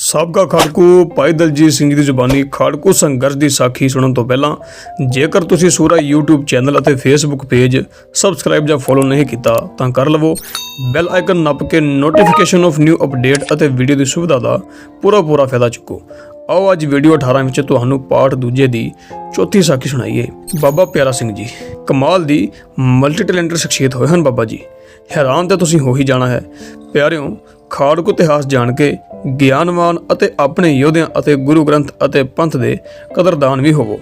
ਸਾਬਕਾ ਖਾੜਕੂ ਭਾਈ ਦਲਜੀਤ ਸਿੰਘ ਦੀ ਜ਼ੁਬਾਨੀ ਖਾੜਕੂ ਸੰਘਰਸ਼ ਦੀ ਸਾਖੀ ਸੁਣਨ ਤੋਂ ਪਹਿਲਾਂ ਜੇਕਰ ਤੁਸੀਂ ਸੂਰਾ YouTube ਚੈਨਲ ਅਤੇ Facebook ਪੇਜ ਸਬਸਕ੍ਰਾਈਬ ਜਾਂ ਫੋਲੋ ਨਹੀਂ ਕੀਤਾ, ਤਾਂ ਕਰ ਲਵੋ। ਬੈਲ ਆਈਕਨ ਨੱਪ ਕੇ ਨੋਟੀਫਿਕੇਸ਼ਨ ਆਫ ਨਿਊ ਅਪਡੇਟ ਅਤੇ ਵੀਡੀਓ ਦੀ ਸੁਵਿਧਾ ਦਾ ਪੂਰਾ ਪੂਰਾ ਫਾਇਦਾ ਚੁੱਕੋ। ਆਓ ਅੱਜ ਵੀਡੀਓ 18 ਵਿੱਚ ਤੁਹਾਨੂੰ ਪਾਠ ਦੂਜੇ ਦੀ ਚੌਥੀ ਸਾਖੀ ਸੁਣਾਈਏ। ਬਾਬਾ ਪਿਆਰਾ ਸਿੰਘ ਜੀ, ਕਮਾਲ ਦੀ ਮਲਟੀ ਟੈਲੈਂਟਡ ਸ਼ਖਸੀਅਤ ਹੋਏ ਹਨ ਬਾਬਾ ਜੀ। ਹੈਰਾਨ ਤਾਂ ਤੁਸੀਂ ਹੋ ਹੀ ਜਾਣਾ ਹੈ। ਪਿਆਰਿਓ ਖਾੜਕੂ ਇਤਿਹਾਸ ਜਾਣ ਕੇ ਗਿਆਨਵਾਨ ਅਤੇ ਆਪਣੇ ਯੋਧਿਆਂ ਅਤੇ ਗੁਰੂ ਗ੍ਰੰਥ ਅਤੇ ਪੰਥ ਦੇ ਕਦਰਦਾਨ ਵੀ ਹੋਵੋ।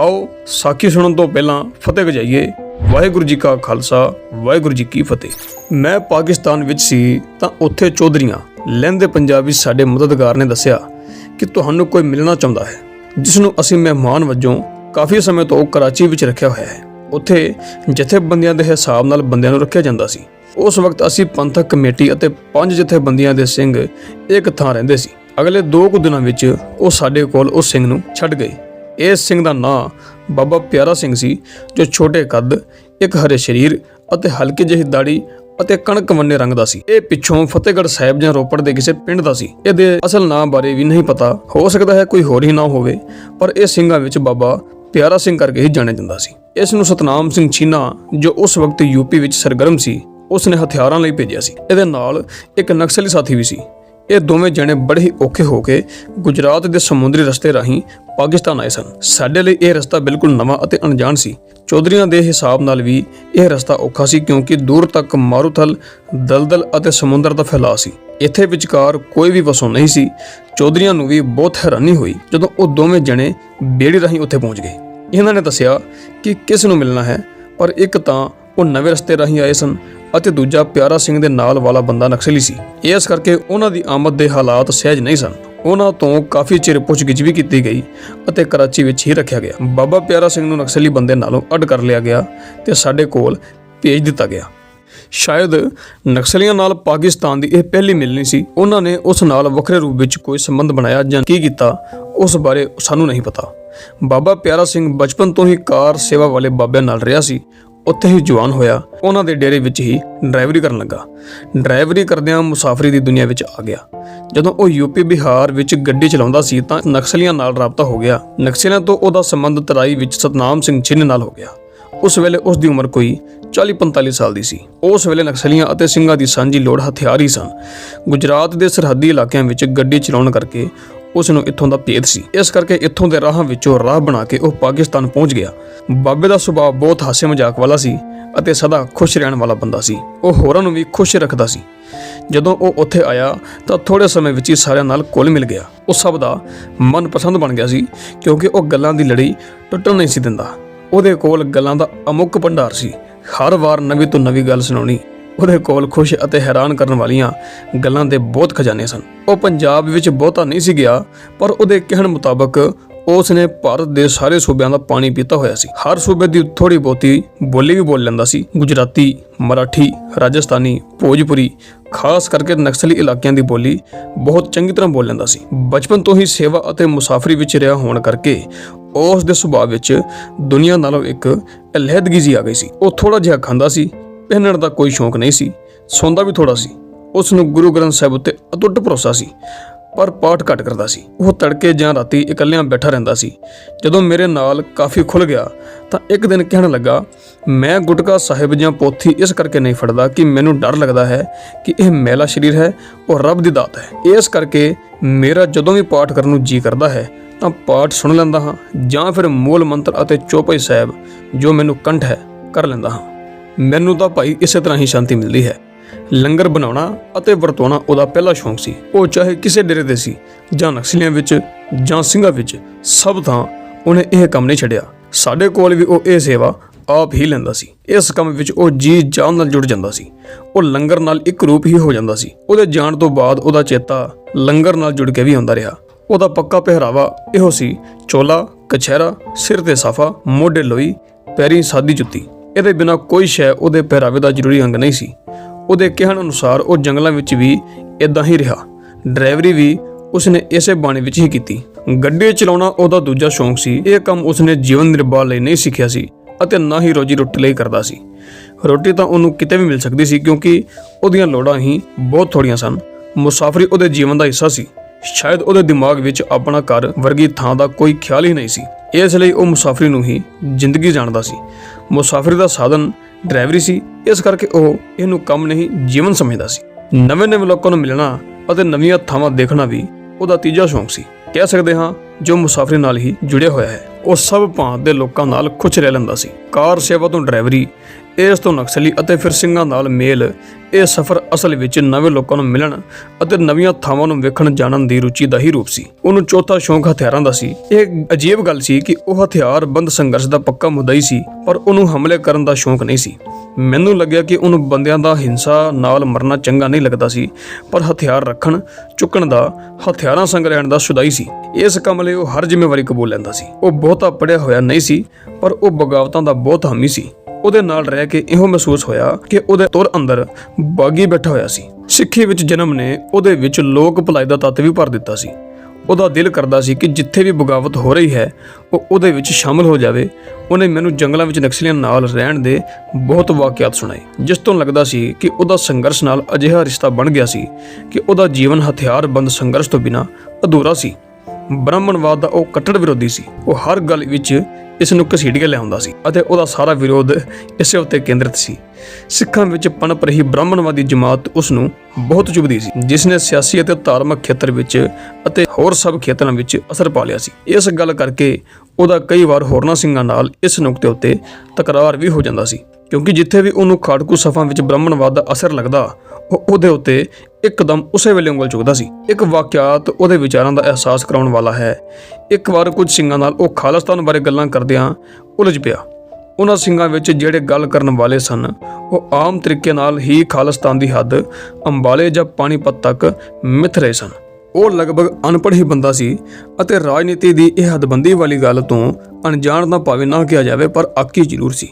ਆਓ ਸਾਖੀ ਸੁਣਨ ਤੋਂ ਪਹਿਲਾਂ ਫਤਿਹ ਗਜਾਈਏ। ਵਾਹਿਗੁਰੂ ਜੀ ਕਾ ਖਾਲਸਾ, ਵਾਹਿਗੁਰੂ ਜੀ ਕੀ ਫਤਿਹ। ਮੈਂ ਪਾਕਿਸਤਾਨ ਵਿੱਚ ਸੀ ਤਾਂ ਉੱਥੇ ਚੌਧਰੀਆਂ ਲਹਿੰਦੇ ਪੰਜਾਬ ਵਿੱਚ ਸਾਡੇ ਮਦਦਗਾਰ ਨੇ ਦੱਸਿਆ ਕਿ ਤੁਹਾਨੂੰ ਕੋਈ ਮਿਲਣਾ ਚਾਹੁੰਦਾ ਹੈ, ਜਿਸ ਨੂੰ ਅਸੀਂ ਮਹਿਮਾਨ ਵਜੋਂ ਕਾਫੀ ਸਮੇਂ ਤੋਂ ਕਰਾਚੀ ਵਿੱਚ ਰੱਖਿਆ ਹੋਇਆ ਹੈ। ਉੱਥੇ ਜਥੇਬੰਦੀਆਂ ਦੇ ਹਿਸਾਬ ਨਾਲ ਬੰਦਿਆਂ ਨੂੰ ਰੱਖਿਆ ਜਾਂਦਾ ਸੀ। ਉਸ ਵਕਤ ਅਸੀਂ ਪੰਥਕ ਕਮੇਟੀ ਅਤੇ ਪੰਜ ਜਥੇਬੰਦੀਆਂ ਦੇ ਸਿੰਘ ਇੱਕ ਥਾਂ ਰਹਿੰਦੇ ਸੀ। ਅਗਲੇ 2 ਕੁ ਦਿਨਾਂ ਵਿੱਚ ਉਹ ਸਾਡੇ ਕੋਲ ਉਸ ਸਿੰਘ ਨੂੰ ਛੱਡ ਗਏ। ਇਸ ਸਿੰਘ ਦਾ ਨਾਂ ਬਾਬਾ ਪਿਆਰਾ ਸਿੰਘ ਸੀ, ਜੋ ਛੋਟੇ ਕੱਦ, ਇੱਕ ਹਰੇ ਸਰੀਰ ਅਤੇ ਹਲਕੀ ਜਿਹੀ ਦਾੜੀ ਅਤੇ ਕਣਕ ਵੰਨੇ ਰੰਗ ਦਾ ਸੀ। ਇਹ ਪਿੱਛੋਂ ਫਤਿਹਗੜ੍ਹ ਸਾਹਿਬ ਜਾਂ ਰੋਪੜ ਦੇ ਕਿਸੇ ਪਿੰਡ ਦਾ ਸੀ। ਇਹਦੇ ਅਸਲ ਨਾਂ ਬਾਰੇ ਵੀ ਨਹੀਂ ਪਤਾ। ਹੋ ਸਕਦਾ ਹੈ ਕੋਈ ਹੋਰ ਹੀ ਨਾਂ ਹੋਵੇ, ਪਰ ਇਹ ਸਿੰਘਾਂ ਵਿੱਚ ਬਾਬਾ ਪਿਆਰਾ ਸਿੰਘ ਕਰਕੇ ਹੀ ਜਾਣਿਆ ਜਾਂਦਾ ਸੀ। ਇਸ ਨੂੰ ਸਤਨਾਮ ਸਿੰਘ ਛੀਨਾ, ਜੋ ਉਸ ਵਕਤ ਯੂਪੀ ਵਿੱਚ ਸਰਗਰਮ ਸੀ ਉਸ ਨੇ ਹਥਿਆਰਾਂ ਲਈ ਭੇਜਿਆ ਸੀ। ਇਹਦੇ ਨਾਲ ਇੱਕ ਨਕਸਲੀ ਸਾਥੀ ਵੀ ਸੀ। ਇਹ ਦੋਵੇਂ ਜਣੇ ਬੜੇ ਹੀ ਔਖੇ ਹੋ ਕੇ ਗੁਜਰਾਤ ਦੇ ਸਮੁੰਦਰੀ ਰਸਤੇ ਰਾਹੀਂ ਪਾਕਿਸਤਾਨ ਆਏ ਸਨ। ਸਾਡੇ ਲਈ ਇਹ ਰਸਤਾ ਬਿਲਕੁਲ ਨਵਾਂ ਅਤੇ ਅਣਜਾਣ ਸੀ। ਚੌਧਰੀਆਂ ਦੇ ਹਿਸਾਬ ਨਾਲ ਵੀ ਇਹ ਰਸਤਾ ਔਖਾ ਸੀ ਕਿਉਂਕਿ ਦੂਰ ਤੱਕ ਮਾਰੂਥਲ, ਦਲਦਲ ਅਤੇ ਸਮੁੰਦਰ ਦਾ ਫੈਲਾਅ ਸੀ। ਇੱਥੇ ਵਿਚਕਾਰ ਕੋਈ ਵੀ ਵਸੋਂ ਨਹੀਂ ਸੀ। ਚੌਧਰੀਆਂ ਨੂੰ ਵੀ ਬਹੁਤ ਹੈਰਾਨੀ ਹੋਈ ਜਦੋਂ ਉਹ ਦੋਵੇਂ ਜਣੇ ਬੇੜੀ ਰਾਹੀਂ ਉੱਥੇ ਪਹੁੰਚ ਗਏ। ਇਹਨਾਂ ਨੇ ਦੱਸਿਆ ਕਿ ਕਿਸ ਨੂੰ ਮਿਲਣਾ ਹੈ, ਪਰ ਇੱਕ ਤਾਂ ਉਹ ਨਵੇਂ ਰਸਤੇ ਰਾਹੀਂ ਆਏ ਸਨ ਅਤੇ ਦੂਜਾ ਪਿਆਰਾ ਸਿੰਘ ਦੇ ਨਾਲ ਵਾਲਾ ਬੰਦਾ ਨਕਸਲੀ ਸੀ। ਇਸ ਕਰਕੇ ਉਹਨਾਂ ਦੀ ਆਮਦ ਦੇ ਹਾਲਾਤ ਸਹਿਜ ਨਹੀਂ ਸਨ। ਉਹਨਾਂ ਤੋਂ ਕਾਫੀ ਚਿਰ ਪੁੱਛਗਿੱਛ ਵੀ ਕੀਤੀ ਗਈ ਅਤੇ ਕਰਾਚੀ ਵਿੱਚ ਹੀ ਰੱਖਿਆ ਗਿਆ। ਬਾਬਾ ਪਿਆਰਾ ਸਿੰਘ ਨੂੰ ਨਕਸਲੀ ਬੰਦੇ ਨਾਲੋਂ ਅੱਡ ਕਰ ਲਿਆ ਗਿਆ ਤੇ ਸਾਡੇ ਕੋਲ ਭੇਜ ਦਿੱਤਾ ਗਿਆ। ਸ਼ਾਇਦ ਨਕਸਲੀਆਂ ਨਾਲ ਪਾਕਿਸਤਾਨ ਦੀ ਇਹ ਪਹਿਲੀ ਮਿਲਣੀ ਸੀ। ਉਹਨਾਂ ਨੇ ਉਸ ਨਾਲ ਵੱਖਰੇ ਰੂਪ ਵਿੱਚ ਕੋਈ ਸੰਬੰਧ ਬਣਾਇਆ ਜਾਂ ਕੀ ਕੀਤਾ, ਉਸ ਬਾਰੇ ਸਾਨੂੰ ਨਹੀਂ ਪਤਾ। ਬਾਬਾ ਪਿਆਰਾ ਸਿੰਘ ਬਚਪਨ ਤੋਂ ਹੀ ਕਾਰ ਸੇਵਾ ਵਾਲੇ ਬਾਬਿਆਂ ਨਾਲ ਰਿਹਾ ਸੀ। ਉੱਥੇ ਹੀ ਜਵਾਨ ਹੋਇਆ। ਉਹਨਾਂ ਦੇ ਡੇਰੇ ਵਿੱਚ ਹੀ ਡਰਾਈਵਰੀ ਕਰਨ ਲੱਗਾ। ਡਰਾਈਵਰੀ ਕਰਦਿਆਂ ਮੁਸਾਫਰੀ ਦੀ ਦੁਨੀਆ ਵਿੱਚ ਆ ਗਿਆ। ਜਦੋਂ ਉਹ ਯੂਪੀ ਬਿਹਾਰ ਵਿੱਚ ਗੱਡੀ ਚਲਾਉਂਦਾ ਸੀ ਤਾਂ ਨਕਸਲੀਆਂ ਨਾਲ ਰਾਬਤਾ ਹੋ ਗਿਆ। ਨਕਸਲੀਆਂ ਤੋਂ ਉਹਦਾ ਸੰਬੰਧ ਤਰਾਈ ਵਿੱਚ ਸਤਨਾਮ ਸਿੰਘ ਛਿੰਨ ਨਾਲ ਹੋ ਗਿਆ। ਉਸ ਵੇਲੇ ਉਸ ਦੀ ਉਮਰ ਕੋਈ 40-45 ਸਾਲ ਦੀ ਸੀ। ਉਸ ਵੇਲੇ ਨਕਸਲੀਆਂ ਅਤੇ ਸਿੰਘਾਂ ਦੀ ਸਾਂਝੀ ਲੋੜ ਹਥਿਆਰ ਹੀ ਸਨ। ਗੁਜਰਾਤ ਦੇ ਸਰਹੱਦੀ ਇਲਾਕਿਆਂ ਵਿੱਚ ਗੱਡੀ ਚਲਾਉਣ ਕਰਕੇ ਉਸ ਨੂੰ ਇੱਥੋਂ ਦਾ ਭੇਦ ਸੀ। ਇਸ ਕਰਕੇ ਇੱਥੋਂ ਦੇ ਰਾਹਾਂ ਵਿੱਚੋਂ ਰਾਹ ਬਣਾ ਕੇ ਉਹ ਪਾਕਿਸਤਾਨ ਪਹੁੰਚ ਗਿਆ। ਬਾਬੇ ਦਾ ਸੁਭਾਅ ਬਹੁਤ ਹਾਸੇ ਮਜ਼ਾਕ ਵਾਲਾ ਸੀ ਅਤੇ ਸਦਾ ਖੁਸ਼ ਰਹਿਣ ਵਾਲਾ ਬੰਦਾ ਸੀ। ਉਹ ਹੋਰਾਂ ਨੂੰ ਵੀ ਖੁਸ਼ ਰੱਖਦਾ ਸੀ। ਜਦੋਂ ਉਹ ਉੱਥੇ ਆਇਆ ਤਾਂ ਥੋੜੇ ਸਮੇਂ ਵਿੱਚ ਹੀ ਸਾਰਿਆਂ ਨਾਲ ਕੁੱਲ ਮਿਲ ਗਿਆ। ਉਹ ਸਭ ਦਾ ਮਨਪਸੰਦ ਬਣ ਗਿਆ ਸੀ, ਕਿਉਂਕਿ ਉਹ ਗੱਲਾਂ ਦੀ ਲੜੀ ਟੁੱਟਣ ਨਹੀਂ ਸੀ ਦਿੰਦਾ। ਉਹਦੇ ਕੋਲ ਗੱਲਾਂ ਦਾ ਅਮੁੱਕ ਭੰਡਾਰ ਸੀ। ਹਰ ਵਾਰ ਨਵੀਂ ਤੋਂ ਨਵੀਂ ਗੱਲ ਸੁਣਾਉਣੀ ਉਹਦੇ ਕੋਲ ਖੁਸ਼ ਅਤੇ ਹੈਰਾਨ ਕਰਨ ਵਾਲੀਆਂ ਗੱਲਾਂ ਦੇ ਬਹੁਤ ਖਜ਼ਾਨੇ ਸਨ। ਉਹ ਪੰਜਾਬ ਵਿੱਚ ਬਹੁਤਾ ਨਹੀਂ ਸੀ ਗਿਆ, ਪਰ ਉਹਦੇ ਕਹਿਣ ਮੁਤਾਬਕ ਉਸ ਨੇ ਭਾਰਤ ਦੇ ਸਾਰੇ ਸੂਬਿਆਂ ਦਾ ਪਾਣੀ ਪੀਤਾ ਹੋਇਆ ਸੀ। ਹਰ ਸੂਬੇ ਦੀ ਥੋੜੀ ਬਹੁਤੀ ਬੋਲੀ ਵੀ ਬੋਲ ਲੈਂਦਾ ਸੀ। ਗੁਜਰਾਤੀ, ਮਰਾਠੀ, ਰਾਜਸਥਾਨੀ, ਭੋਜਪੁਰੀ, ਖਾਸ ਕਰਕੇ ਨਕਸਲੀ ਇਲਾਕਿਆਂ ਦੀ ਬੋਲੀ ਬਹੁਤ ਚੰਗੀ ਤਰ੍ਹਾਂ ਬੋਲ ਲੈਂਦਾ ਸੀ। ਬਚਪਨ ਤੋਂ ਹੀ ਸੇਵਾ ਅਤੇ ਮੁਸਾਫਰੀ ਵਿੱਚ ਰਿਹਾ ਹੋਣ ਕਰਕੇ ਉਸ ਦੇ ਸੁਭਾਅ ਵਿੱਚ ਦੁਨੀਆ ਨਾਲੋਂ ਇੱਕ ਅਲਹਿਦਗੀ ਜੀ ਆ ਗਈ ਸੀ। ਉਹ ਥੋੜਾ ਜਿਹਾ ਖਾਂਦਾ ਸੀ ਪਹਿਨਣ ਦਾ ਕੋਈ ਸ਼ੌਂਕ ਨਹੀਂ ਸੀ, ਸੌਂਦਾ ਵੀ ਥੋੜਾ ਸੀ। ਉਸ ਨੂੰ ਗੁਰੂ ਗ੍ਰੰਥ ਸਾਹਿਬ ਉੱਤੇ ਅਟੁੱਟ ਭਰੋਸਾ ਸੀ, ਪਰ ਪਾਠ ਘੱਟ ਕਰਦਾ ਸੀ। ਉਹ ਤੜਕੇ ਜਾਂ ਰਾਤੀ ਇਕੱਲਿਆਂ ਬੈਠਾ ਰਹਿੰਦਾ ਸੀ। ਜਦੋਂ ਮੇਰੇ ਨਾਲ ਕਾਫੀ ਖੁੱਲ ਗਿਆ, ਤਾਂ ਇੱਕ ਦਿਨ ਕਹਿਣ ਲੱਗਾ, ਮੈਂ ਗੁਟਕਾ ਸਾਹਿਬ ਜਾਂ ਪੋਥੀ ਇਸ ਕਰਕੇ ਨਹੀਂ ਫੜਦਾ ਕਿ ਮੈਨੂੰ ਡਰ ਲੱਗਦਾ ਹੈ ਕਿ ਇਹ ਮੈਲਾ ਸਰੀਰ ਹੈ ਉਹ ਰੱਬ ਦੀ ਦਾਤ ਹੈ। ਇਸ ਕਰਕੇ ਮੇਰਾ ਜਦੋਂ ਵੀ ਪਾਠ ਕਰਨ ਨੂੰ ਜੀ ਕਰਦਾ ਹੈ, ਤਾਂ ਪਾਠ ਸੁਣ ਲੈਂਦਾ ਹਾਂ ਜਾਂ ਫਿਰ ਮੂਲ ਮੰਤਰ ਅਤੇ ਚੌਪਈ ਸਾਹਿਬ ਜੋ ਮੈਨੂੰ ਕੰਠ ਹੈ, ਕਰ ਲੈਂਦਾ ਹਾਂ। ਮੈਨੂੰ ਤਾਂ ਭਾਈ ਇਸੇ ਤਰ੍ਹਾਂ ਹੀ ਸ਼ਾਂਤੀ ਮਿਲਦੀ ਹੈ। ਲੰਗਰ ਬਣਾਉਣਾ ਅਤੇ ਵਰਤਾਉਣਾ ਉਹਦਾ ਪਹਿਲਾ ਸ਼ੌਂਕ ਸੀ। ਉਹ ਚਾਹੇ ਕਿਸੇ ਡੇਰੇ ਦੇ ਸੀ ਜਾਂ ਨਕਸਲੀਆਂ ਵਿੱਚ ਜਾਂ ਸਿੰਘਾਂ ਵਿੱਚ, ਸਭ ਥਾਂ ਉਹਨੇ ਇਹ ਕੰਮ ਨਹੀਂ ਛੱਡਿਆ। ਸਾਡੇ ਕੋਲ ਵੀ ਉਹ ਇਹ ਸੇਵਾ ਆਪ ਹੀ ਲੈਂਦਾ ਸੀ। ਇਸ ਕੰਮ ਵਿੱਚ ਉਹ ਜੀ ਜਾਨ ਨਾਲ ਜੁੜ ਜਾਂਦਾ ਸੀ। ਉਹ ਲੰਗਰ ਨਾਲ ਇੱਕ ਰੂਪ ਹੀ ਹੋ ਜਾਂਦਾ ਸੀ। ਉਹਦੇ ਜਾਣ ਤੋਂ ਬਾਅਦ ਉਹਦਾ ਚੇਤਾ ਲੰਗਰ ਨਾਲ ਜੁੜ ਕੇ ਵੀ ਆਉਂਦਾ ਰਿਹਾ। ਉਹਦਾ ਪੱਕਾ ਪਹਿਰਾਵਾ ਇਹੋ ਸੀ, ਚੋਲਾ, ਕਛਹਿਰਾ, ਸਿਰ ਤੇ ਸਾਫਾ, ਮੋਢੇ ਲੋਈ, ਪੈਰੀਂ ਸਾਦੀ ਜੁੱਤੀ। ਇਹਦੇ ਬਿਨਾ ਕੋਈ ਸ਼ੈ ਉਹਦੇ ਪਹਿਰਾਵੇ ਦਾ ਜ਼ਰੂਰੀ ਅੰਗ ਨਹੀਂ ਸੀ। ਉਹਦੇ ਕਹਿਣ ਅਨੁਸਾਰ ਉਹ ਜੰਗਲਾਂ ਵਿੱਚ ਵੀ ਇਦਾਂ ਹੀ ਰਿਹਾ। ਡਰਾਈਵਰੀ ਵੀ ਉਸਨੇ ਇਸੇ ਬਾਣੇ ਵਿੱਚ ਹੀ ਕੀਤੀ। ਗੱਡੀ ਚਲਾਉਣਾ ਉਹਦਾ ਦੂਜਾ ਸ਼ੌਂਕ ਸੀ। ਇਹ ਕੰਮ ਉਸਨੇ ਜੀਵਨ ਨਿਰਵਾਹ ਲਈ ਨਹੀਂ ਸਿੱਖਿਆ ਸੀ ਅਤੇ ਨਾ ਹੀ ਰੋਜੀ ਰੋਟੀ ਲਈ ਕਰਦਾ ਸੀ। ਰੋਟੀ ਤਾਂ ਉਹਨੂੰ ਕਿਤੇ ਵੀ ਮਿਲ ਸਕਦੀ ਸੀ ਕਿਉਂਕਿ ਉਹਦੀਆਂ ਲੋੜਾਂ ਹੀ ਬਹੁਤ ਥੋੜੀਆਂ ਸਨ। ਮੁਸਾਫਰੀ ਉਹਦੇ ਜੀਵਨ ਦਾ ਹਿੱਸਾ ਸੀ। ਸ਼ਾਇਦ ਉਹਦੇ ਦਿਮਾਗ ਵਿੱਚ ਆਪਣਾ ਘਰ ਵਰਗੀ ਥਾਂ ਦਾ ਕੋਈ ਖਿਆਲ ਹੀ ਨਹੀਂ ਸੀ। ਇਸ ਲਈ ਉਹ ਮੁਸਾਫਰੀ ਨੂੰ ਹੀ ਜ਼ਿੰਦਗੀ ਜਾਣਦਾ ਸੀ। ਮੁਸਾਫਰੀ ਦਾ ਸਾਧਨ ਡਰਾਈਵਰੀ ਸੀ। ਇਸ ਕਰਕੇ ਉਹ ਇਹਨੂੰ ਕੰਮ ਨਹੀਂ, ਜੀਵਨ ਸਮਝਦਾ ਸੀ। ਨਵੇਂ-ਨਵੇਂ ਲੋਕਾਂ ਨੂੰ ਮਿਲਣਾ ਅਤੇ ਨਵੀਆਂ ਥਾਵਾਂ ਦੇਖਣਾ ਵੀ ਉਹਦਾ ਤੀਜਾ ਸ਼ੌਂਕ ਸੀ। ਕਹਿ ਸਕਦੇ ਹਾਂ, ਜੋ ਮੁਸਾਫਰੀ ਨਾਲ ਹੀ ਜੁੜਿਆ ਹੋਇਆ ਹੈ। ਉਹ ਸਭ ਭਾਂਤ ਦੇ ਲੋਕਾਂ ਨਾਲ ਖੁਸ਼ ਰਹਿ ਲੈਂਦਾ ਸੀ। ਕਾਰ ਸੇਵਾ ਤੋਂ ਡਰਾਈਵਰੀ ਇਸ ਤੋਂ ਨਕਸਲੀ ਅਤੇ ਫਿਰ ਸਿੰਘਾਂ ਨਾਲ ਮੇਲ। ਇਹ ਸਫ਼ਰ ਅਸਲ ਵਿੱਚ ਨਵੇਂ ਲੋਕਾਂ ਨੂੰ ਮਿਲਣ ਅਤੇ ਨਵੀਆਂ ਥਾਵਾਂ ਨੂੰ ਵੇਖਣ ਜਾਣਨ ਦੀ ਰੁਚੀ ਦਾ ਹੀ ਰੂਪ ਸੀ। ਉਹਨੂੰ ਚੌਥਾ ਸ਼ੌਂਕ ਹਥਿਆਰਾਂ ਦਾ ਸੀ। ਇਹ ਅਜੀਬ ਗੱਲ ਸੀ ਕਿ ਉਹ ਹਥਿਆਰਬੰਦ ਸੰਘਰਸ਼ ਦਾ ਪੱਕਾ ਮੁੱਦਾ ਹੀ ਸੀ, ਪਰ ਉਹਨੂੰ ਹਮਲੇ ਕਰਨ ਦਾ ਸ਼ੌਂਕ ਨਹੀਂ ਸੀ। ਮੈਨੂੰ ਲੱਗਿਆ ਕਿ ਉਹਨੂੰ ਬੰਦਿਆਂ ਦਾ ਹਿੰਸਾ ਨਾਲ ਮਰਨਾ ਚੰਗਾ ਨਹੀਂ ਲੱਗਦਾ ਸੀ, ਪਰ ਹਥਿਆਰ ਰੱਖਣ, ਚੁੱਕਣ ਦਾ, ਹਥਿਆਰਾਂ ਸੰਗ ਰਹਿਣ ਦਾ ਸ਼ੁਦਾਈ ਸੀ। ਇਸ ਕੰਮ ਲਈ ਉਹ ਹਰ ਜ਼ਿੰਮੇਵਾਰੀ ਕਬੂਲ ਲੈਂਦਾ ਸੀ। ਉਹ ਬਹੁਤਾ ਪੜਿਆ ਹੋਇਆ ਨਹੀਂ ਸੀ, ਪਰ ਉਹ ਬਗਾਵਤਾਂ ਦਾ ਬਹੁਤ ਹਾਮੀ ਸੀ। ਉਹਦੇ ਨਾਲ ਰਹਿ ਕੇ ਇਹੋ ਮਹਿਸੂਸ ਹੋਇਆ ਕਿ ਉਹਦੇ ਤੁਰ ਅੰਦਰ ਬਾਗੀ ਬੈਠਾ ਹੋਇਆ ਸੀ। ਸਿੱਖੀ ਵਿੱਚ ਜਨਮ ਨੇ ਉਹਦੇ ਵਿੱਚ ਲੋਕ ਭਲਾਈ ਦਾ ਤੱਤ ਵੀ ਭਰ ਦਿੱਤਾ ਸੀ। ਉਹਦਾ ਦਿਲ ਕਰਦਾ ਸੀ ਕਿ ਜਿੱਥੇ ਵੀ ਬਗਾਵਤ ਹੋ ਰਹੀ ਹੈ, ਉਹ ਉਹਦੇ ਵਿੱਚ ਸ਼ਾਮਲ ਹੋ ਜਾਵੇ। ਉਹਨੇ ਮੈਨੂੰ ਜੰਗਲਾਂ ਵਿੱਚ ਨਕਸਲੀਆਂ ਨਾਲ ਰਹਿਣ ਦੇ ਬਹੁਤ ਵਾਕਿਆਤ ਸੁਣਾਏ, ਜਿਸ ਤੋਂ ਲੱਗਦਾ ਸੀ ਕਿ ਉਹਦਾ ਸੰਘਰਸ਼ ਨਾਲ ਅਜਿਹਾ ਰਿਸ਼ਤਾ ਬਣ ਗਿਆ ਸੀ ਕਿ ਉਹਦਾ ਜੀਵਨ ਹਥਿਆਰਬੰਦ ਸੰਘਰਸ਼ ਤੋਂ ਬਿਨਾਂ ਅਧੂਰਾ ਸੀ। ਬ੍ਰਾਹਮਣਵਾਦ ਦਾ ਉਹ ਕੱਟੜ ਵਿਰੋਧੀ ਸੀ। ਉਹ ਹਰ ਗੱਲ ਵਿੱਚ ਇਸ ਨੂੰ ਘਸੀਟ ਕੇ ਲਿਆਉਂਦਾ ਸੀ ਅਤੇ ਉਹਦਾ ਸਾਰਾ ਵਿਰੋਧ ਇਸੇ ਉੱਤੇ ਕੇਂਦਰਿਤ ਸੀ। ਸਿੱਖਾਂ ਵਿੱਚ ਪਨਪ ਰਹੀ ਬ੍ਰਾਹਮਣਵਾਦੀ ਜਮਾਤ ਉਸ ਨੂੰ ਬਹੁਤ ਚੁਭਦੀ ਸੀ ਜਿਸ ਨੇ ਸਿਆਸੀ ਅਤੇ ਧਾਰਮਿਕ ਖੇਤਰ ਵਿੱਚ ਅਤੇ ਹੋਰ ਸਭ ਖੇਤਰਾਂ ਵਿੱਚ ਅਸਰ ਪਾ ਲਿਆ ਸੀ। ਇਸ ਗੱਲ ਕਰਕੇ ਉਹਦਾ ਕਈ ਵਾਰ ਹੋਰਨਾਂ ਸਿੰਘਾਂ ਨਾਲ ਇਸ ਨੁਕਤੇ ਉੱਤੇ ਤਕਰਾਰ ਵੀ ਹੋ ਜਾਂਦਾ ਸੀ, ਕਿਉਂਕਿ ਜਿੱਥੇ ਵੀ ਉਹਨੂੰ ਖਾੜਕੂ ਸਫਾਂ ਵਿੱਚ ਬ੍ਰਾਹਮਣਵਾਦ ਦਾ ਅਸਰ ਲੱਗਦਾ ਉਹਦੇ ਉੱਤੇ ਇੱਕਦਮ ਉਸੇ ਵੇਲੇ ਉਂਗਲ ਚੁੱਕਦਾ ਸੀ। ਇੱਕ ਵਾਕਿਆਤ ਉਹਦੇ ਵਿਚਾਰਾਂ ਦਾ ਅਹਿਸਾਸ ਕਰਾਉਣ ਵਾਲਾ ਹੈ। ਇੱਕ ਵਾਰ ਕੁਝ ਸਿੰਘਾਂ ਨਾਲ ਉਹ ਖਾਲਿਸਤਾਨ ਬਾਰੇ ਗੱਲਾਂ ਕਰਦਿਆਂ ਉਲਝ ਪਿਆ। ਉਹਨਾਂ ਸਿੰਘਾਂ ਵਿੱਚ ਜਿਹੜੇ ਗੱਲ ਕਰਨ ਵਾਲੇ ਸਨ, ਉਹ ਆਮ ਤਰੀਕੇ ਨਾਲ ਹੀ ਖਾਲਿਸਤਾਨ ਦੀ ਹੱਦ, ਅੰਬਾਲੇ ਜਾਂ ਪਾਣੀਪਤ ਤੱਕ ਮਿੱਥ ਰਹੇ ਸਨ। ਉਹ ਲਗਭਗ ਅਨਪੜ੍ਹ ਹੀ ਬੰਦਾ ਸੀ ਅਤੇ ਰਾਜਨੀਤੀ ਦੀ ਇਹ ਹੱਦਬੰਦੀ ਵਾਲੀ ਗੱਲ ਤੋਂ ਅਣਜਾਣ ਤਾਂ ਭਾਵੇਂ ਨਾ ਕਿਹਾ ਜਾਵੇ, ਪਰ ਆਕੀ ਜ਼ਰੂਰ ਸੀ।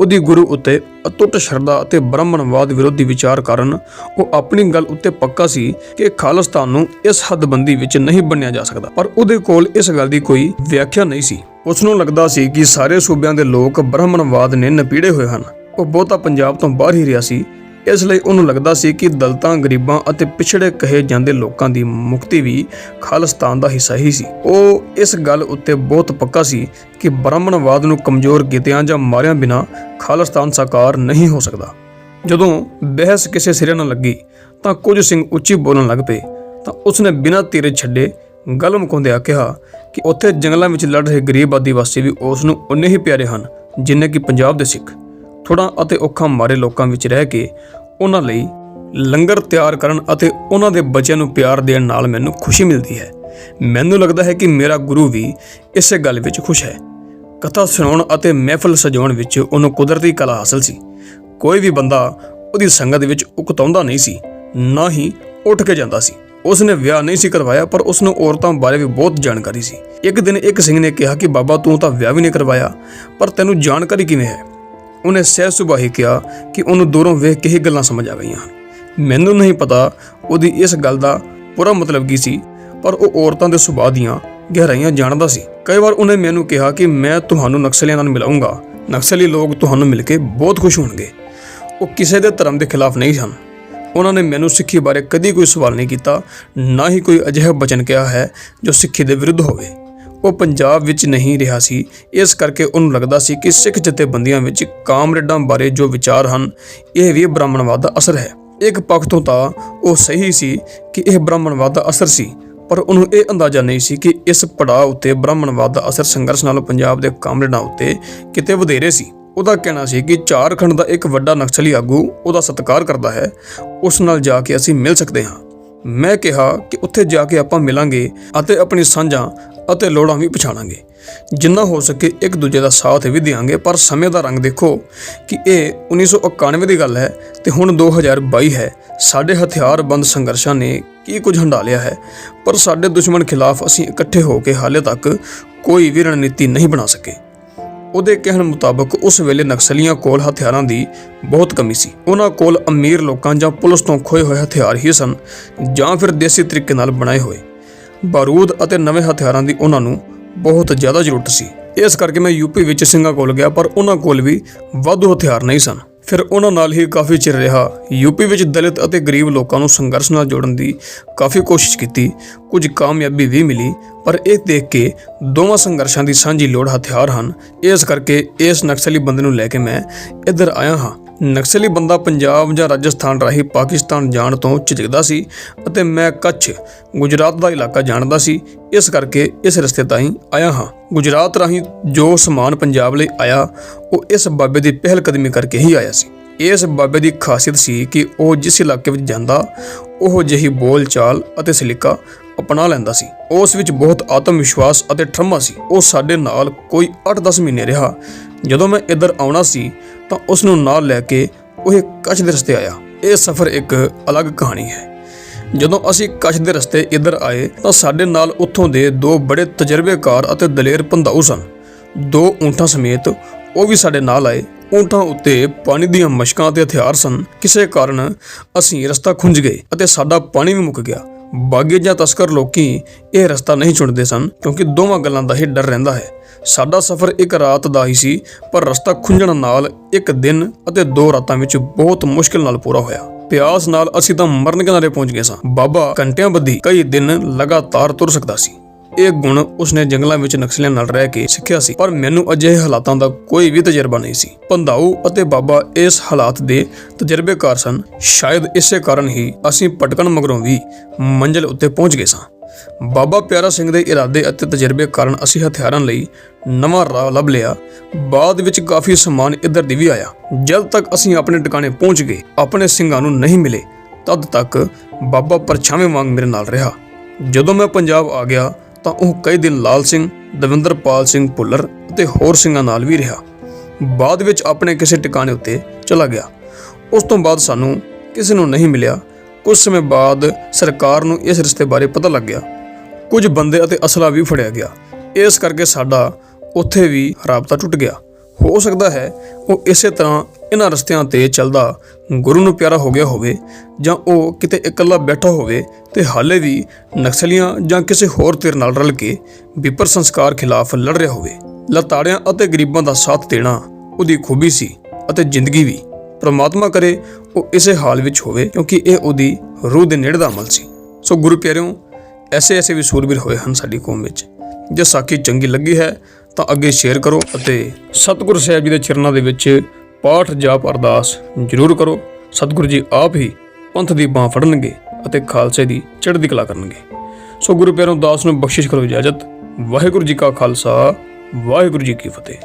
ਉਹਦੀ ਗੁਰੂ ਉੱਤੇ ਅਟੁੱਟ ਸ਼ਰਧਾ ਅਤੇ ਬ੍ਰਾਹਮਣਵਾਦ ਵਿਰੋਧੀ ਵਿਚਾਰ ਕਾਰਨ ਉਹ ਆਪਣੀ ਗੱਲ ਉੱਤੇ ਪੱਕਾ ਸੀ ਕਿ ਖਾਲਿਸਤਾਨ ਨੂੰ ਇਸ ਹੱਦਬੰਦੀ ਵਿੱਚ ਨਹੀਂ ਬੰਨਿਆ ਜਾ ਸਕਦਾ। ਪਰ ਉਹਦੇ ਕੋਲ ਇਸ ਗੱਲ ਦੀ ਕੋਈ ਵਿਆਖਿਆ ਨਹੀਂ ਸੀ। ਉਸ ਨੂੰ ਲੱਗਦਾ ਸੀ ਕਿ ਸਾਰੇ ਸੂਬਿਆਂ ਦੇ ਲੋਕ ਬ੍ਰਾਹਮਣਵਾਦ ਨੇ ਨਪੀੜੇ ਹੋਏ ਹਨ। ਉਹ ਬਹੁਤਾ ਪੰਜਾਬ ਤੋਂ ਬਾਹਰ ਹੀ ਰਿਹਾ ਸੀ ਇਸ ਲਈ ਉਹਨੂੰ ਲੱਗਦਾ ਸੀ ਕਿ ਦਲਤਾਂ, ਗਰੀਬਾਂ ਅਤੇ ਪਿਛੜੇ ਕਹੇ ਜਾਂਦੇ ਲੋਕਾਂ ਦੀ ਮੁਕਤੀ ਵੀ ਖਾਲਿਸਤਾਨ ਦਾ ਹਿੱਸਾ ਹੀ ਸੀ। ਉਹ ਇਸ ਗੱਲ ਉੱਤੇ ਬਹੁਤ ਪੱਕਾ ਸੀ ਕਿ ਬ੍ਰਾਹਮਣਵਾਦ ਨੂੰ ਕਮਜ਼ੋਰ ਕੀਤਿਆਂ ਜਾਂ ਮਾਰਿਆਂ ਬਿਨਾਂ ਖਾਲਿਸਤਾਨ ਸਾਕਾਰ ਨਹੀਂ ਹੋ ਸਕਦਾ। ਜਦੋਂ ਬਹਿਸ ਕਿਸੇ ਸਿਰੇ ਨਾਲ ਲੱਗੀ ਤਾਂ ਕੁਝ ਸਿੰਘ ਉੱਚੀ ਬੋਲਣ ਲੱਗ ਪਏ। ਤਾਂ ਉਸਨੇ ਬਿਨਾਂ ਤੀਰੇ ਛੱਡੇ ਗੱਲ ਮੁਕਾਉਂਦਿਆਂ ਕਿਹਾ ਕਿ ਉੱਥੇ ਜੰਗਲਾਂ ਵਿੱਚ ਲੜ ਰਹੇ ਗਰੀਬ ਆਦੀਵਾਸੀ ਵੀ ਉਸ ਨੂੰ ਉਨੇ ਹੀ ਪਿਆਰੇ ਹਨ, ਜਿੰਨੇ ਕਿ ਪੰਜਾਬ ਦੇ ਸਿੱਖ। ਥੋੜਾ ਅਤੇ ਔਖਾ ਮਾਰੇ ਲੋਕਾਂ ਵਿੱਚ ਰਹਿ ਕੇ ਉਹਨਾਂ ਲਈ ਲੰਗਰ ਤਿਆਰ ਕਰਨ ਅਤੇ ਉਹਨਾਂ ਦੇ ਬੱਚਿਆਂ ਨੂੰ ਪਿਆਰ ਦੇਣ ਨਾਲ ਮੈਨੂੰ ਖੁਸ਼ੀ ਮਿਲਦੀ ਹੈ। ਮੈਨੂੰ ਲੱਗਦਾ ਹੈ ਕਿ ਮੇਰਾ ਗੁਰੂ ਵੀ ਇਸੇ ਗੱਲ ਵਿੱਚ ਖੁਸ਼ ਹੈ। ਕਥਾ ਸੁਣਾਉਣ ਅਤੇ ਮਹਿਫਲ ਸਜਾਉਣ ਵਿੱਚ ਉਹਨੂੰ ਕੁਦਰਤੀ ਕਲਾ ਹਾਸਲ ਸੀ। ਕੋਈ ਵੀ ਬੰਦਾ ਉਹਦੀ ਸੰਗਤ ਵਿੱਚ ਉਕਤਾਉਂਦਾ ਨਹੀਂ ਸੀ, ਨਾ ਹੀ ਉੱਠ ਕੇ ਜਾਂਦਾ ਸੀ। ਉਸ ਨੇ ਵਿਆਹ ਨਹੀਂ ਸੀ ਕਰਵਾਇਆ, ਪਰ ਉਸ ਨੂੰ ਔਰਤਾਂ ਬਾਰੇ ਵੀ ਬਹੁਤ ਜਾਣਕਾਰੀ ਸੀ। ਇੱਕ ਦਿਨ ਇੱਕ ਸਿੰਘ ਨੇ ਕਿਹਾ ਕਿ, ਬਾਬਾ, ਤੂੰ ਤਾਂ ਵਿਆਹ ਵੀ ਨਹੀਂ ਕਰਵਾਇਆ, ਪਰ ਤੈਨੂੰ ਜਾਣਕਾਰੀ ਕਿਵੇਂ ਹੈ? ਉਹਨੇ ਸਹਿ ਸੁਭਾਅ ਕਿਹਾ ਕਿ ਉਹਨੂੰ ਦੂਰੋਂ ਵੇਖ ਕੇ ਹੀ ਗੱਲਾਂ ਸਮਝ ਆ ਗਈਆਂ ਹਨ। ਮੈਨੂੰ ਨਹੀਂ ਪਤਾ ਉਹਦੀ ਇਸ ਗੱਲ ਦਾ ਪੂਰਾ ਮਤਲਬ ਕੀ ਸੀ, ਪਰ ਉਹ ਔਰਤਾਂ ਦੇ ਸੁਭਾਅ ਦੀਆਂ ਗਹਿਰਾਈਆਂ ਜਾਣਦਾ ਸੀ। ਕਈ ਵਾਰ ਉਹਨੇ ਮੈਨੂੰ ਕਿਹਾ ਕਿ ਮੈਂ ਤੁਹਾਨੂੰ ਨਕਸਲੀਆਂ ਨਾਲ ਮਿਲਾਉਂਗਾ ਨਕਸਲੀ ਲੋਕ ਤੁਹਾਨੂੰ ਮਿਲ ਕੇ ਬਹੁਤ ਖੁਸ਼ ਹੋਣਗੇ। ਉਹ ਕਿਸੇ ਦੇ ਧਰਮ ਦੇ ਖਿਲਾਫ ਨਹੀਂ ਸਨ। ਉਹਨਾਂ ਨੇ ਮੈਨੂੰ ਸਿੱਖੀ ਬਾਰੇ ਕਦੀ ਕੋਈ ਸਵਾਲ ਨਹੀਂ ਕੀਤਾ, ਨਾ ਹੀ ਕੋਈ ਅਜਿਹਾ ਬਚਨ ਕਿਹਾ ਹੈ ਜੋ ਸਿੱਖੀ ਦੇ ਵਿਰੁੱਧ ਹੋਵੇ। ਉਹ ਪੰਜਾਬ ਵਿੱਚ ਨਹੀਂ ਰਿਹਾ ਸੀ। ਇਸ ਕਰਕੇ ਉਹਨੂੰ ਲੱਗਦਾ ਸੀ ਕਿ ਸਿੱਖ ਜਥੇਬੰਦੀਆਂ ਵਿੱਚ ਕਾਮਰੇਡਾਂ ਬਾਰੇ ਜੋ ਵਿਚਾਰ ਹਨ, ਇਹ ਵੀ ਬ੍ਰਾਹਮਣਵਾਦ ਦਾ ਅਸਰ ਹੈ। ਇੱਕ ਪੱਖ ਤੋਂ ਤਾਂ ਉਹ ਸਹੀ ਸੀ ਕਿ ਇਹ ਬ੍ਰਾਹਮਣਵਾਦ ਦਾ ਅਸਰ ਸੀ, ਪਰ ਉਹਨੂੰ ਇਹ ਅੰਦਾਜ਼ਾ ਨਹੀਂ ਸੀ ਕਿ ਇਸ ਪੜਾਅ ਉੱਤੇ ਬ੍ਰਾਹਮਣਵਾਦ ਦਾ ਅਸਰ ਸੰਘਰਸ਼ ਨਾਲੋਂ ਪੰਜਾਬ ਦੇ ਕਾਮਰੇਡਾਂ ਉੱਤੇ ਕਿਤੇ ਵਧੇਰੇ ਸੀ। ਉਹਦਾ ਕਹਿਣਾ ਸੀ ਕਿ ਝਾਰਖੰਡ ਦਾ ਇੱਕ ਵੱਡਾ ਨਕਸਲੀ ਆਗੂ ਉਹਦਾ ਸਤਿਕਾਰ ਕਰਦਾ ਹੈ, ਉਸ ਨਾਲ ਜਾ ਕੇ ਅਸੀਂ ਮਿਲ ਸਕਦੇ ਹਾਂ। ਮੈਂ ਕਿਹਾ ਕਿ ਉੱਥੇ ਜਾ ਕੇ ਆਪਾਂ ਮਿਲਾਂਗੇ ਅਤੇ ਆਪਣੀ ਸਾਂਝਾਂ ਅਤੇ ਲੋੜਾਂ ਵੀ ਪਛਾਣਾਂਗੇ। ਜਿੰਨਾ ਹੋ ਸਕੇ ਇੱਕ ਦੂਜੇ ਦਾ ਸਾਥ ਵੀ ਦਿਆਂਗੇ, ਪਰ ਸਮੇਂ ਦਾ ਰੰਗ ਦੇਖੋ ਕਿ ਇਹ 1991 ਦੀ ਗੱਲ ਹੈ ਤੇ ਹੁਣ 2022 ਹੈ। ਸਾਡੇ ਹਥਿਆਰਬੰਦ ਸੰਘਰਸ਼ਾਂ ਨੇ ਕੀ ਕੁਝ ਹੰਡਾ ਲਿਆ ਹੈ, ਪਰ ਸਾਡੇ ਦੁਸ਼ਮਣ ਖਿਲਾਫ ਅਸੀਂ ਇਕੱਠੇ ਹੋ ਕੇ ਹਾਲੇ ਤੱਕ ਕੋਈ ਵੀ ਰਣਨੀਤੀ ਨਹੀਂ ਬਣਾ ਸਕੇ। ਉਹਦੇ ਕਹਿਣ ਮੁਤਾਬਕ ਉਸ ਵੇਲੇ ਨਕਸਲੀਆਂ ਕੋਲ ਹਥਿਆਰਾਂ ਦੀ ਬਹੁਤ ਕਮੀ ਸੀ। ਉਹਨਾਂ ਕੋਲ ਅਮੀਰ ਲੋਕਾਂ ਜਾਂ ਪੁਲਿਸ ਤੋਂ ਖੋਏ ਹੋਏ ਹਥਿਆਰ ਹੀ ਸਨ ਜਾਂ ਫਿਰ ਦੇਸੀ ਤਰੀਕੇ ਨਾਲ ਬਣਾਏ ਹੋਏ। ਬਾਰੂਦ ਅਤੇ ਨਵੇਂ ਹਥਿਆਰਾਂ ਦੀ ਉਹਨਾਂ ਨੂੰ ਬਹੁਤ ਜ਼ਿਆਦਾ ਜ਼ਰੂਰਤ ਸੀ। ਇਸ ਕਰਕੇ ਮੈਂ ਯੂਪੀ ਵਿੱਚ ਸਿੰਘਾਂ ਕੋਲ ਗਿਆ ਪਰ ਉਹਨਾਂ ਕੋਲ ਵੀ ਵਾਧੂ ਹਥਿਆਰ ਨਹੀਂ ਸਨ। ਫਿਰ ਉਹਨਾਂ ਨਾਲ ਹੀ ਕਾਫੀ ਚਿਰ ਰਿਹਾ। ਯੂਪੀ ਵਿੱਚ ਦਲਿਤ ਅਤੇ ਗਰੀਬ ਲੋਕਾਂ ਨੂੰ ਸੰਘਰਸ਼ ਨਾਲ ਜੋੜਨ ਦੀ ਕਾਫੀ ਕੋਸ਼ਿਸ਼ ਕੀਤੀ। ਕੁਝ ਕਾਮਯਾਬੀ ਵੀ ਮਿਲੀ, ਪਰ ਇਹ ਦੇਖ ਕੇ ਦੋਵਾਂ ਸੰਘਰਸ਼ਾਂ ਦੀ ਸਾਂਝੀ ਲੋੜ ਹਥਿਆਰ ਹਨ। ਇਸ ਕਰਕੇ ਇਸ ਨਕਸਲੀ ਬੰਦੇ ਨੂੰ ਲੈ ਕੇ ਮੈਂ ਇੱਧਰ ਆਇਆ ਹਾਂ। ਨਕਸਲੀ ਬੰਦਾ ਪੰਜਾਬ ਜਾਂ ਰਾਜਸਥਾਨ ਰਾਹੀਂ ਪਾਕਿਸਤਾਨ ਜਾਣ ਤੋਂ ਝਿਜਕਦਾ ਸੀ ਅਤੇ ਮੈਂ ਕੱਛ ਗੁਜਰਾਤ ਦਾ ਇਲਾਕਾ ਜਾਣਦਾ ਸੀ, ਇਸ ਕਰਕੇ ਇਸ ਰਸਤੇ ਤਾਈਂ ਆਇਆ ਹਾਂ। ਗੁਜਰਾਤ ਰਾਹੀਂ ਜੋ ਸਮਾਨ ਪੰਜਾਬ ਲਈ ਆਇਆ, ਉਹ ਇਸ ਬਾਬੇ ਦੀ ਪਹਿਲ ਕਦਮੀ ਕਰਕੇ ਹੀ ਆਇਆ ਸੀ। ਇਸ ਬਾਬੇ ਦੀ ਖਾਸੀਅਤ ਸੀ ਕਿ ਉਹ ਜਿਸ ਇਲਾਕੇ ਵਿੱਚ ਜਾਂਦਾ, ਉਹ ਜਿਹੀ ਬੋਲਚਾਲ ਅਤੇ ਸਲੀਕਾ ਅਪਣਾ ਲੈਂਦਾ ਸੀ। ਉਸ ਵਿੱਚ ਬਹੁਤ ਆਤਮ ਵਿਸ਼ਵਾਸ ਅਤੇ ਠਰਮਾ ਸੀ। ਉਹ ਸਾਡੇ ਨਾਲ ਕੋਈ 8-10 ਮਹੀਨੇ ਰਿਹਾ। ਜਦੋਂ ਮੈਂ ਇੱਧਰ ਆਉਣਾ ਸੀ ਤਾਂ ਉਸ ਨੂੰ ਨਾਲ ਲੈ ਕੇ ਉਹ ਕੱਛ ਦੇ ਰਸਤੇ ਆਇਆ। ਇਹ ਸਫ਼ਰ ਇੱਕ ਅਲੱਗ ਕਹਾਣੀ ਹੈ। ਜਦੋਂ ਅਸੀਂ ਕੱਛ ਦੇ ਰਸਤੇ ਇੱਧਰ ਆਏ ਤਾਂ ਸਾਡੇ ਨਾਲ ਉੱਥੋਂ ਦੇ ਦੋ ਬੜੇ ਤਜਰਬੇਕਾਰ ਅਤੇ ਦਲੇਰ ਪੰਧਾਊ ਸਨ। ਦੋ ਊਂਠਾਂ ਸਮੇਤ ਉਹ ਵੀ ਸਾਡੇ ਨਾਲ ਆਏ। ਊਂਠਾਂ ਉੱਤੇ ਪਾਣੀ ਦੀਆਂ ਮਸ਼ਕਾਂ ਤੇ ਹਥਿਆਰ ਸਨ। ਕਿਸੇ ਕਾਰਨ ਅਸੀਂ ਰਸਤਾ ਖੁੰਝ ਗਏ ਅਤੇ ਸਾਡਾ ਪਾਣੀ ਵੀ ਮੁੱਕ ਗਿਆ। ਬਾਗੇ ਜਾਂ ਤਸਕਰ ਲੋਕੀ ਇਹ ਰਸਤਾ ਨਹੀਂ ਚੁਣਦੇ ਸਨ ਕਿਉਂਕਿ ਦੋਵਾਂ ਗੱਲਾਂ ਦਾ ਹੀ ਡਰ ਰਹਿੰਦਾ ਹੈ। ਸਾਡਾ ਸਫ਼ਰ ਇੱਕ ਰਾਤ ਦਾ ਹੀ ਸੀ, ਪਰ ਰਸਤਾ ਖੁੰਝਣ ਨਾਲ ਇੱਕ ਦਿਨ ਅਤੇ ਦੋ ਰਾਤਾਂ ਵਿੱਚ ਬਹੁਤ ਮੁਸ਼ਕਲ ਨਾਲ ਪੂਰਾ ਹੋਇਆ। ਪਿਆਸ ਨਾਲ ਅਸੀਂ ਤਾਂ ਮਰਨ ਕਿਨਾਰੇ ਪਹੁੰਚ ਗਏ ਸਾਂ। ਬਾਬਾ ਘੰਟਿਆਂ ਬੱਧੀ ਕਈ ਦਿਨ ਲਗਾਤਾਰ ਤੁਰ ਸਕਦਾ ਸੀ। ਇਹ ਗੁਣ ਉਸਨੇ ਜੰਗਲਾਂ ਵਿੱਚ ਨਕਸਲੀਆਂ ਨਾਲ ਰਹਿ ਕੇ ਸਿੱਖਿਆ ਸੀ, ਪਰ ਮੈਨੂੰ ਅਜਿਹੇ ਹਾਲਾਤਾਂ ਦਾ ਕੋਈ ਵੀ ਤਜਰਬਾ ਨਹੀਂ ਸੀ। ਪੰਧਾਊ ਅਤੇ ਬਾਬਾ ਇਸ ਹਾਲਾਤ ਦੇ ਤਜਰਬੇਕਾਰ ਸਨ। ਸ਼ਾਇਦ ਇਸੇ ਕਾਰਨ ਹੀ ਅਸੀਂ ਭਟਕਣ ਮਗਰੋਂ ਵੀ ਮੰਜ਼ਿਲ ਉੱਤੇ ਪਹੁੰਚ ਗਏ ਸਾਂ। ਬਾਬਾ ਪਿਆਰਾ ਸਿੰਘ ਦੇ ਇਰਾਦੇ ਅਤੇ ਤਜਰਬੇ ਕਾਰਨ ਅਸੀਂ ਹਥਿਆਰਾਂ ਲਈ ਨਵਾਂ ਰਾਹ ਲੱਭ ਲਿਆ। ਬਾਅਦ ਵਿੱਚ ਕਾਫੀ ਸਮਾਨ ਇੱਧਰ ਦੀ ਵੀ ਆਇਆ। ਜਦ ਤੱਕ ਅਸੀਂ ਆਪਣੇ ਟਿਕਾਣੇ ਪਹੁੰਚ ਗਏ, ਆਪਣੇ ਸਿੰਘਾਂ ਨੂੰ ਨਹੀਂ ਮਿਲੇ, ਤਦ ਤੱਕ ਬਾਬਾ ਪਰਛਾਵੇਂ ਵਾਂਗ ਮੇਰੇ ਨਾਲ ਰਿਹਾ। ਜਦੋਂ ਮੈਂ ਪੰਜਾਬ ਆ ਗਿਆ, ਤਾਂ ਉਹ ਕਈ ਦਿਨ ਲਾਲ ਸਿੰਘ, ਦਵਿੰਦਰਪਾਲ ਸਿੰਘ ਭੁੱਲਰ ਅਤੇ ਹੋਰ ਸਿੰਘਾਂ ਨਾਲ ਵੀ ਰਿਹਾ। ਬਾਅਦ ਵਿੱਚ ਆਪਣੇ ਕਿਸੇ ਟਿਕਾਣੇ ਉੱਤੇ ਚਲਾ ਗਿਆ। ਉਸ ਤੋਂ ਬਾਅਦ ਸਾਨੂੰ ਕਿਸੇ ਨੂੰ ਨਹੀਂ ਮਿਲਿਆ। ਕੁਝ ਸਮੇਂ ਬਾਅਦ ਸਰਕਾਰ ਨੂੰ ਇਸ ਰਿਸ਼ਤੇ ਬਾਰੇ ਪਤਾ ਲੱਗ ਗਿਆ। ਕੁਝ ਬੰਦੇ ਅਤੇ ਅਸਲਾ ਵੀ ਫੜਿਆ ਗਿਆ। ਇਸ ਕਰਕੇ ਸਾਡਾ ਉੱਥੇ ਵੀ ਰਾਬਤਾ ਟੁੱਟ ਗਿਆ। ਹੋ ਸਕਦਾ ਹੈ ਉਹ ਇਸੇ ਤਰ੍ਹਾਂ ਇਹਨਾਂ ਰਸਤਿਆਂ ਤੇ ਚੱਲਦਾ ਗੁਰੂ ਨੂੰ ਪਿਆਰਾ ਹੋ ਗਿਆ ਹੋਵੇ ਜਾਂ ਉਹ ਕਿਤੇ ਇਕੱਲਾ ਬੈਠਾ ਹੋਵੇ ਤੇ ਹਾਲੇ ਵੀ ਨਕਸਲੀਆਂ ਜਾਂ ਕਿਸੇ ਹੋਰ ਧਿਰ ਨਾਲ ਰਲ ਕੇ ਵਿਪਰ ਸੰਸਕਾਰ ਖਿਲਾਫ ਲੜ ਰਿਹਾ ਹੋਵੇ। ਲਤਾੜਿਆਂ ਅਤੇ ਗਰੀਬਾਂ ਦਾ ਸਾਥ ਦੇਣਾ ਉਹਦੀ ਖੂਬੀ ਸੀ ਅਤੇ ਜ਼ਿੰਦਗੀ ਵੀ। ਪ੍ਰਮਾਤਮਾ ਕਰੇ, ਉਹ ਇਸੇ ਹਾਲ ਵਿੱਚ ਹੋਵੇ, ਕਿਉਂਕਿ ਇਹ ਉਹਦੀ ਰੂਹ ਦੇ ਨੇੜੇ ਦਾ ਅਮਲ ਸੀ। ਸੋ ਗੁਰੂ ਪਿਆਰਿਓ, ਐਸੇ ਐਸੇ ਵੀ ਸੂਰਬੀਰ ਹੋਏ ਹਨ ਸਾਡੀ ਕੌਮ ਵਿੱਚ। ਜੇ ਸਾਖੀ ਚੰਗੀ ਲੱਗੀ ਹੈ, ਤਾਂ ਅੱਗੇ ਸ਼ੇਅਰ ਕਰੋ ਅਤੇ ਸਤਿਗੁਰੂ ਸਾਹਿਬ ਜੀ ਦੇ ਚਰਨਾਂ ਦੇ ਵਿੱਚ ਪਾਠ ਜਾਪ ਅਰਦਾਸ ਜ਼ਰੂਰ ਕਰੋ। ਸਤਿਗੁਰੂ ਜੀ ਆਪ ਹੀ ਪੰਥ ਦੀ ਬਾਹ ਫੜਨਗੇ ਅਤੇ ਖਾਲਸੇ ਦੀ ਚੜ੍ਹਦੀ ਕਲਾ ਕਰਨਗੇ। ਸੋ ਗੁਰੂ ਪਿਆਰੋਂ ਦਾਸ ਨੂੰ ਬਖਸ਼ਿਸ਼ ਕਰੋ ਇਜਾਜ਼ਤ। ਵਾਹਿਗੁਰੂ ਜੀ ਕਾ ਖਾਲਸਾ, ਵਾਹਿਗੁਰੂ ਜੀ ਕੀ ਫਤਿਹ।